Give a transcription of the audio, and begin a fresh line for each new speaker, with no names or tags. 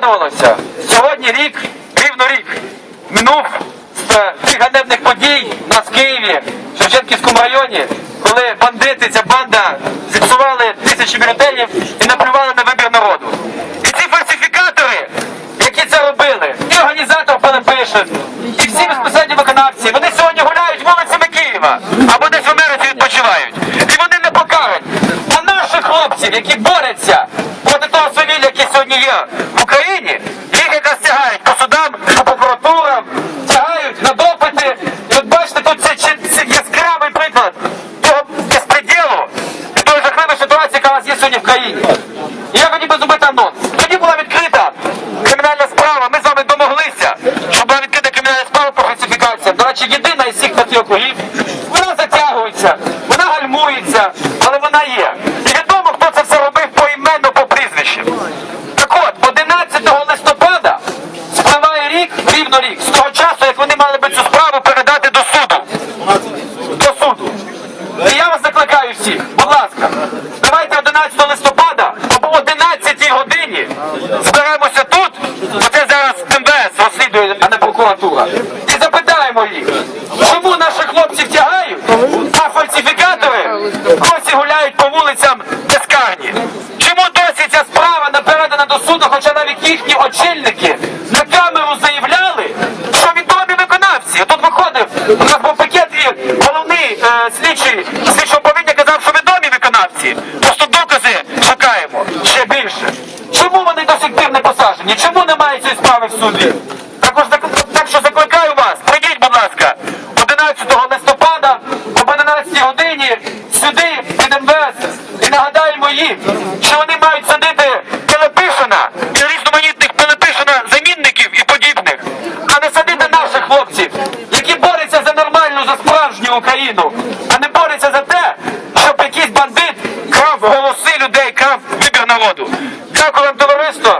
згадувалося. Сьогодні рік, рівно рік, минув з е, тих ганебних подій у нас в Києві, в Шевченківському районі, коли бандити, ця банда зіпсували тисячі бюлетенів і наплювали на вибір народу. І ці фальсифікатори, які це робили, і організатор Пилипишин, і всі безпосередньо виконавці, вони сьогодні гуляють вулицями Києва або десь в Америці відпочивають. І вони не покарані. А наших хлопців, які борються проти того свавілля, яке сьогодні є в Україні, їх якраз тягають по судам, по прокуратурам, тягають на допити. І от бачите, тут це, чи- це яскравий приклад того безпреділу і тої жахливої ситуації, яка у нас є сьогодні в країні. І я хотів би зробити анонс. Тоді була відкрита кримінальна справа. Ми з вами домоглися, щоб була відкрита кримінальна справа про фальсифікацію. До речі, єдина із всіх п'яти округів. Вона затягується, вона гальмується, але вона є. І відомо, хто це все робив поіменно по прізвищам. Так от, 11 листопада спливає рік, рівно рік, з того часу, як вони мали би цю справу передати до суду. До суду. І я вас закликаю всіх, будь ласка, давайте 11 листопада об 11 годині зберемося тут, це зараз МВС розслідує, а не прокуратура. І запитаємо їх, чому наших хлопців тягають, а фальсифікатори досі гуляють по вулицям безкарні. Чому досі ця справа не передана до суду, хоча навіть їхні очільники на камеру заявляли, що відомі виконавці. Тут виходив, у нас був пакет і головний е, слідчий слідчого управління казав, що відомі виконавці. Не? Чому немає цієї справи в суді? Також так що закликаю вас, прийдіть, будь ласка, 11 листопада об 11 годині сюди під МВС і нагадаємо їм, що вони мають садити Пилипишина і різноманітних Пилипишина замінників і подібних, а не садити наших хлопців, які борються за нормальну, за справжню Україну, а не борються за те, щоб якийсь бандит крав голоси людей, крав вибір народу. Дякую вам, товариство.